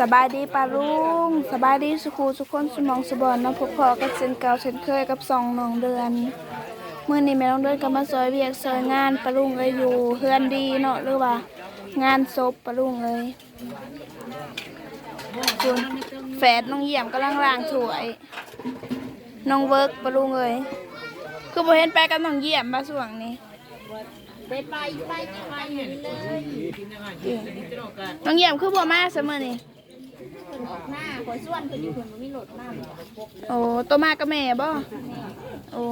สบายดีปาลุงสบายดีสุขูสุขคนสมองสบอนเนาะพบพอกับเซนเก่าเชนเคยกับสองน้องเดือนเมื่อนี้แม่น้องเดือนก็มาซอยเวียกซอยงานปาลุงเอ้ยอยู่เฮือนดีเนาะหรือว่า งานศพปาลุงเอ้ยส่วนแฝดน้องเยี่ยมกำลังล้างถ้วยน้องเวิร์กปาลุงเอ้ยคือบ่เห็นไปกับน้องเยี่ยมมาส่วงนี้ได้ไปไปไปเห็นเลยน้องเยี่ยมคือบ่มาเสมอนี่ เพิ่นออกหน้าคอยส่วนเพิ่นอยู่เพิ่นบ่มีรถมาหรอกโอ้ตัวมากับแม่บ่โอ้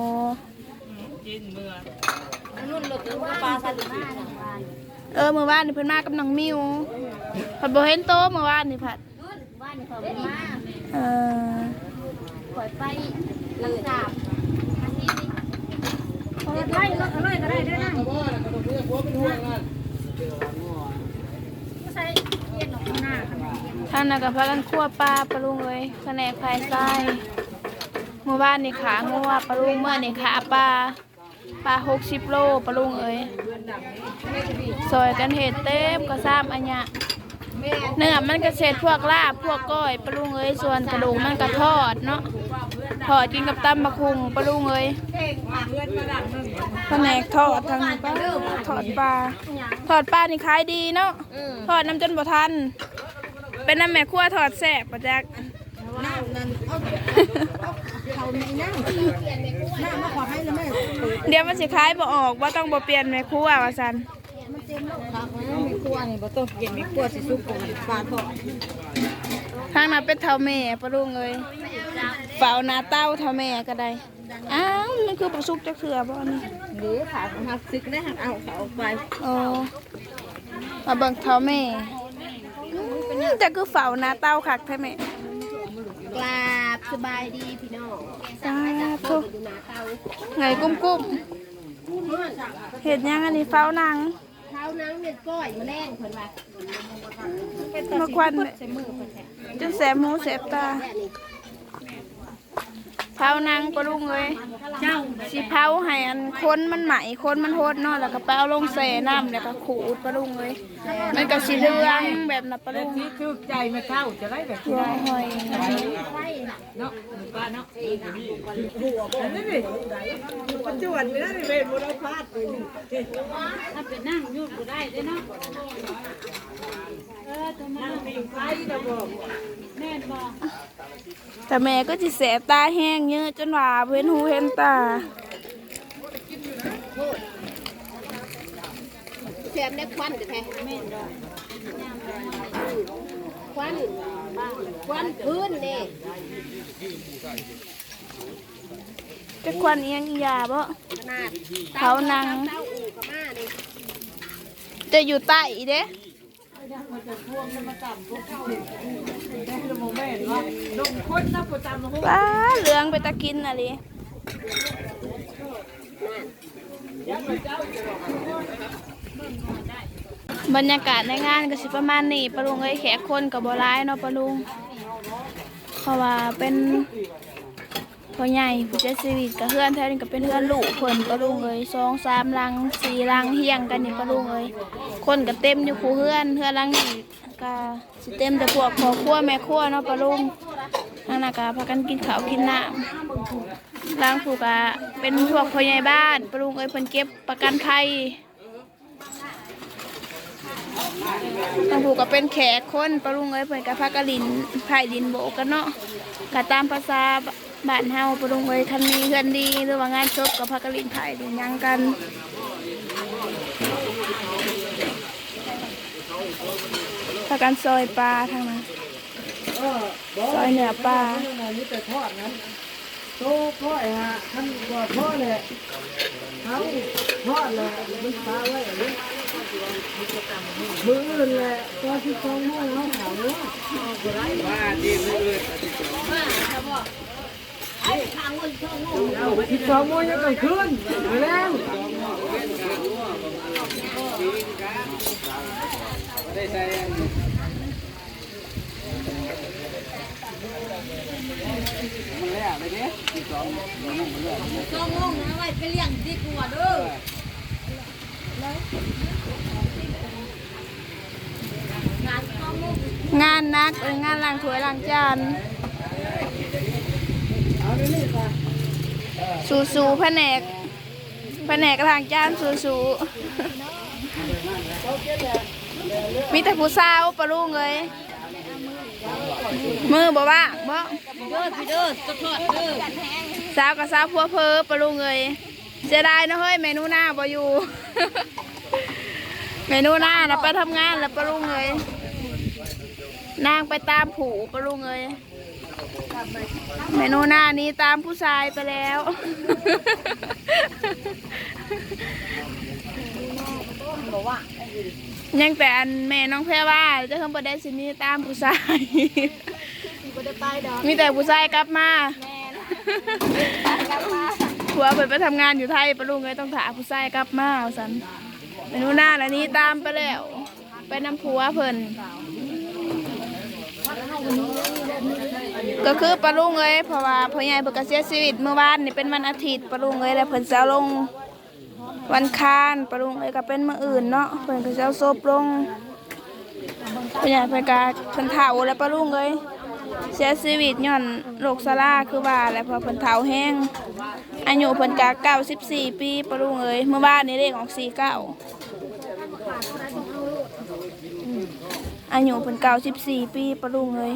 อันนุ่นรถตัวปลาซาลิมาหลังบ้านเออเมื่อวานนี่เพิ่นมากับน้องมิวผัดบ่เห็นโตเมื่อวานนี่ผัดนุ่นบ้านนี่เขาบ่มาเออคอยไปหลังสามอันนี้นี่คอยไปรถเอาเลยก็ได้เด้อนะใส่เย็นออกหน้าค่ะ ท่านน่ะก็พากันคั่วปลาปลาลุงเอ้ยแผนกภายใต้เมื่อวานนี่ขางัวปลาลุงเมื่อนี่ขาปลาปลา60โลปลาลุงเอ้ยซอยกันเฮ็ดเต็มก็ซ้ำอันเนี้ยเนื้อมันก็เสร็จพวกลาบพวกก้อยปลาลุงเอ้ยส่วนกระดูกมันก็ทอดเนาะทอดกินกับตำบักคุงปลาลุงเอ้ยแผนกทอดทางนี้ป้าทอดปลาทอดปลานี่ขายดีเนาะทอดน้ำจนบ่ทัน เป็นน้ำแม่ขั้วทอดแซ่บปรแจักษ์น้ำนั่นเอาเขาในน้ำน้ำมาขอให้แล้วแม่เดี๋ยวมันสิคล้ายบ่ออกว่าต้องบ่เปลี่ยนแม่คั่ววะซันมันเต็มแล้วครับแม่ขั้วนี่บ่ต้องเปลี่ยนแม่คั่วสิซุกก่อนปาดบ่ทางน้นเป็นเท่าแม่ปะลุงเลยเป่านาเต้าเท่าแม่ก็ได้อ้าวมันคือปลาซุกจะเขือบ่นี่หรือขาของหักซึกได้หักเอาเขาออกไปอ๋อมาเบิ่งเท่าแม่ จะคือเฝ้าหน้าเต้าคักแท้แม่กราบสบายดีพี่น้องสาธุอยู่หน้าเตาไงกุ้มกุ้มเห็ดยังอันนี้เฝ้านังเท้านังเม็ดก้อยมาแรงเพิ่นว่ามาควันใส่มือเพิ่นแท้จนแสบหูแสบตา เผานังปลุงเลยสีเผาให้อันคนมันไหมคนมันโหดเนาะแล้วก็ไปเอาลงใส่น้ำแล้วก็ขูดปลุงเลยมันก็สีเหลืองแบบนั้นปลุงนี่คือใจไม่เข้าจะได้แบบหัวหอยเนาะป้าเนาะนี่นี่ปัจจุบันไม่ได้เวรบุรพาดเลยนี่ถ้าไปนั่งอยูดก็ได้เด้อเนาะนั่งมีไฟระบบแม่นบอก แต่แม่ก็จะแสบตาแห้งเยอะจนว่าเห็นหูเห็นตาแซ่บได้ควันแท้แม่นดอกควันควันพื้นเด้จะควันเอียงอีหยาบ่ขนาดเผานังเต้าอู่ก็มานี่จะอยู่ใต้อีเด้ได้ระบบแม่ว่าลงคนนะประจำลงว้าเหลืองไปตะกินอะไรบรรยากาศในงานก็สิประมาณนี้ปะลุงเอ้ยแขกคนกับบัร้ายเนาะปะลุงเพราะว่าเป็น พ่อใหญ่ผู้เสียชีวิกับเพื่อนแท้นี่ก็เป็นเพื่อนลูกคนปะลุงเอ้ยสองสามลังสี่ลังเฮียงกันนี่ปะลุงเอ้ยคนก็เต็มอยู่คู่เพื่อนเพื่อนลังนี่ก็สิเต็มแต่พวกครอบครัวแม่ครัวเนาะปะลุงทางนากาพากันกินข้าวกินน้ำล้างผูกะเป็นพวกพ่อใหญ่บ้านปรุงเอ้ยเพิ่นเก็บประกันภัยทางผูกะเป็นแขกคนปรุงเอ้ยเพิ่นกะพากะลินไผ่ดินโบกกันเนาะกะตามภาษา บ้านเฮาปรุงเอ้ยคันมีเฮือนดีหรือว่างานศพกับพากะลินไผ่ดินยังกันพากันซอยปลาทางนั้นซอยเหนือปลานี่แต่ทอดนั้นโตพ่อยฮะท่านก็พ่อเลยเขาทอดเลยมันปลาไว้มืออื่นแหละตัวที่สองโมงเขาขาวเนาว่าดีมืออื่น เอาที่สองโมงยังกลางคืนมาแล้วงงานหนักเอ้ยงานล้างถ้วยล้างจาน เอาในนี่ค่ะ สูสูแผนกแผนกล้างจานสูสูมีแต่ผู้สาวปะลุงเลยมือบ่ว่าบ่เด้อสาวกับสาวพัวเพอปะลุงเลยเสียดายนะเฮ้ยเมนูหน้าบ่อยู่เมนูหน้านะไปทำงานแล้วปะลุงเลยนางไปตามผูปะลุงเลย เมนูหน้านี้ตามผู้ชายไปแล้วยังแต่อันแม่น้องแพรว่าจะทำประเด็นสินี้ตามผู้ชายมีแต่ผู้ชายกลับมาผัวเปิดไปทำงานอยู่ไทยปะลุงเลยต้องถามผู้ชายกลับมาเอาสันเมนูหน้าแล้วนี้ตามไปแล้ว ไปน้ำผัวเพิ่น ก็คือปะลุงเลยเพราะว่าพ่อใหญ่เพิ่นก็เสียชีวิตเมื่อวานนี่เป็นวันอาทิตย์ปะลุงเลยแล้วเพิ่นจะเอาลงวันคานปะลุงเอ้ยก็เป็นมื้ออื่นเนาะเพิ่นก็จะเอาศพลงเพิ่นอยากไปกาเพิ่นเฒ่าแล้วปะลุงเอ้ยเสียชีวิตย้อนโรคซาร่าคือว่าและเพราะเพิ่นเฒ่าแห้งอายุเพิ่นก็94 ปีปะลุงเอ้ยเมื่อวานนี้เลขออก49 อายุเพิ่น94ปีปะลุงเอ้ย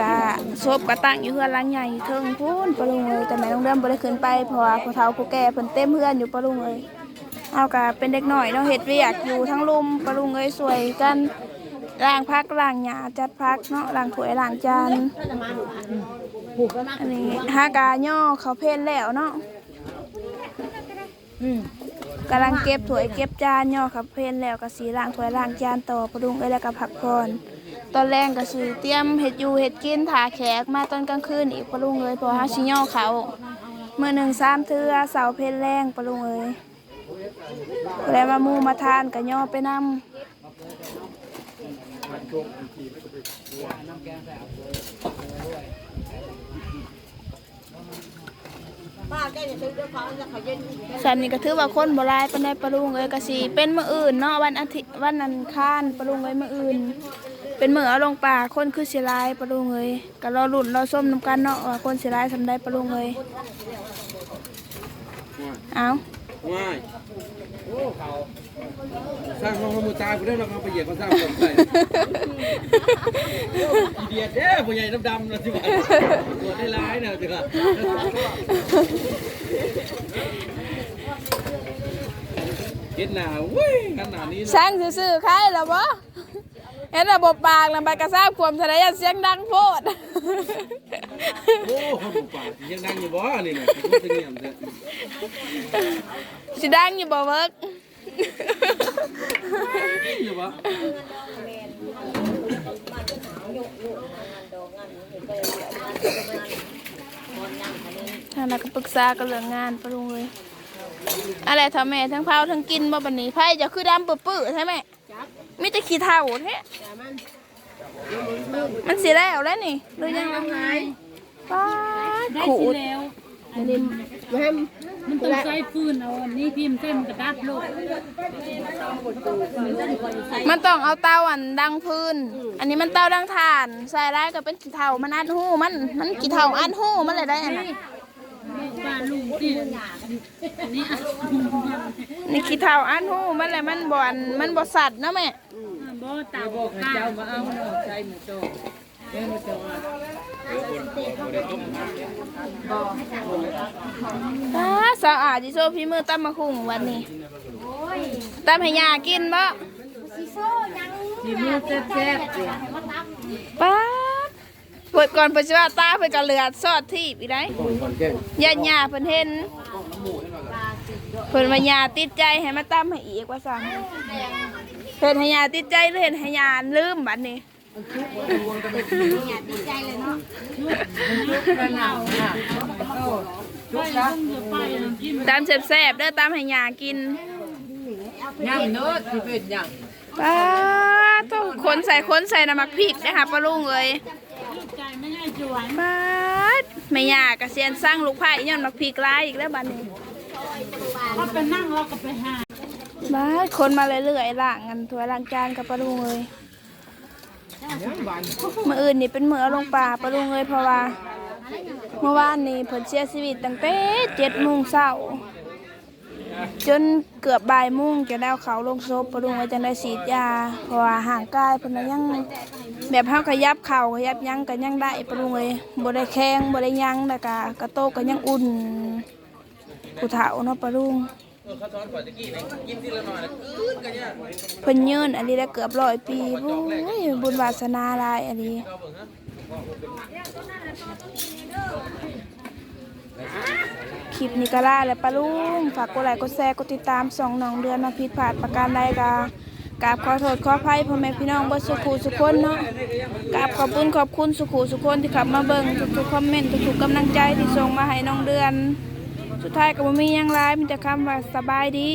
กะศพก็ตั้งอยู่เฮือนหลังใหญ่เทิงพูนปะลุงเอ้ยแต่แม่น้องเริ่มบ่ได้ขึ้นไปเพราะว่าผู้เฒ่าผู้แก่เพิ่นเต็มเฮือนอยู่ปะลุงเอ้ยเอากะเป็นเด็กหน้อยเนาะเฮ็ดเวียกอยู่ทั้งลุมปะลุงเอ้ยสวยกันล้างพักล้างหญ้าจัดพักเนาะล้างถ้วยล้างจานอันนี้หากาย่อเขาเพ่นแล้วเนาะอืม กำลังเก็บถ้วยเก็บจานย่อเขาเพนแล้วก็สีล้างถ้วยล้างจานต่อปะลุงเอ้ยแล้วก็พักผ่อนตอนแรกก็สิเตรียมเห็ดอยู่เห็ดกินถาแขกมาตอนกลางคืนอีกปะลุงเอ้ยพอฮาชิย่อเขาเมื่อหนึ่งสามเทือเสาเพลแรงปะลุงเอ้ยแล้วมามูมาทานก็ย่อไปนำ สันนี่ก็ถือว่าคนโบราณเป็นได้ปะลุงเอ้ยก็สิเป็นมื้ออื่นเนาะวันอาทิตย์วันอังคารปะลุงเอ้ยมื้ออื่น เป็นมื้อเอาลงป่าคนคือสิหลายปะลุงเอ้ยก็รอลุ้นรอส้มนํกันเนาะว่าคนสิหลายสำได้ปะลุงเอ้ยเอาว้ายโอ้เขา สร้างห้องขโมือตายผู้ได้เราเอาไปเหยียบเขาสร้างผมใส่อีเดียดเด้อผู้ใหญ่ดำๆนะที่ว่าตัวได้ร้ายนะที่ว่าเห็นหน้าเว้ยขนาดนี้นะช่างซื่อๆใครเหรอบ่เห็นระบบปากล้วไปกระซาความทะเลาะเสียงดังโพดโอ้คนบุกยังดังอยู่บ่นี่นะที่พูดเงียบเถอะสิดังอยู่บ่เวิร์ก อยู่บ่ทางนั้นก็ปรึกษากันเรื่องงานปะลุงเลยอะไรทำแม่ทั้งเผาทั้งกินบ่บันนี้ไผจะคือดำปื้อๆใช่ไหมมีแต่ขี้เถ้าแท้มันสิแล้วแล้วนี่หรือยังไงป้าดได้ ขูสิดแล้วมันต้องใช้ฟืนเอาอันนี้พิมพ์เต็มกระดับโลกมันต้องเอาเตาอันดังพื้น อันนี้มันเตาดังถ่าน ใส่ได้ก็เป็นขี้เถ้ามันอัดหูมัน มันขี้เถ้าอัดหูมันเลยได้อันน่ะบ้านลุงที่อันนี้อะนี่ขี้เถ้าอัดหูมันเลยมันบ่อนมันบ่สัตว์นะแม่บ่ตาบ่กล้ามาเอาเนาะใช้มือโตเด้อมือโต อะอ่าสาวอาจิโซพี่มือตั้มมาคุงวันนี้ตั้มให้ยากินบ่สิมือแซ่บๆสิป้าดเปิดก่อนเปิดสิว่าตาเปิดก็เหลือดซอดทีบอีได้ยาหยาเพิ่นเห็นเพิ่นว่ายาติดใจให้มาตั้มให้อีกว่าสั่งเพิ่นให้ยาติดใจหรือเห็นให้ยาลืมบัดนี้ ไปลุงอย่าไปน้ำจิ้มตามแซ่บๆเด้อตามให้ยากินย่ำเนื้อที่เป็นย่ป้าดต้องคนใส่คนใส่น้ำมักพริกนะคะป้าลุงเอ้ยใจไม่ให้จวนบาดไม่ยากกะเซียนสร้างลูกไผ่ย้อนมักพีกลายอีกแล้วบัดนี้ถ้าไปนั่งเราก็ไปหาบาดคนมาเรื่อยๆล้างกันถ้วยล้างจานกับปลาลุงเลย มื่ออื่นนี่เป็นมือเอาลงป่าปะลุงเลยเพราะว่า เมื่อวานนี้เพิ่นเสียชีวิตตั้งแต่เจ็ดโมงเช้าจนเกือบบ่ายโมงจะได้เอาเขาลงศพปะลุงไว้จังได้ฉีดยาเพราะว่าห่างกายเพิ่นน่ะยังแบบเฮาขยับเข่าขยับยังก็ยังได้ปะลุงเลยบ่ได้แข็งบ่ได้ยังแต่ก็กระโตกก็ยังอุ่นผู้เฒ่าเนาะปะลุง เขาซ้อนก่อนตะกี้ไหนกินทีละหน่อยนะกืดกันเนี่ยเพิ่นยืนอันนี้ได้เกือบร้อยปีโอ้ยบุญวาสนาหลายอันนี้คลิปนี้ก็ล่าแล้วปะลุงฝากกดไลค์กดแชร์กดติดตามส่องน้องเดือนมาผิดพลาดประการใดกากราบขอโทษขออภัยพ่อแม่พี่น้องบ่สุขูสุคนเนาะกราบขอบคุณขอบคุณสุขูสุคนที่ขับมาเบิ่งทุกๆคอมเมนต์ทุกๆกำลังใจที่ส่งมาให้น้องเดือน สุดท้ายก็บ่มีหยังหลายมีแต่คำว่าสบายดี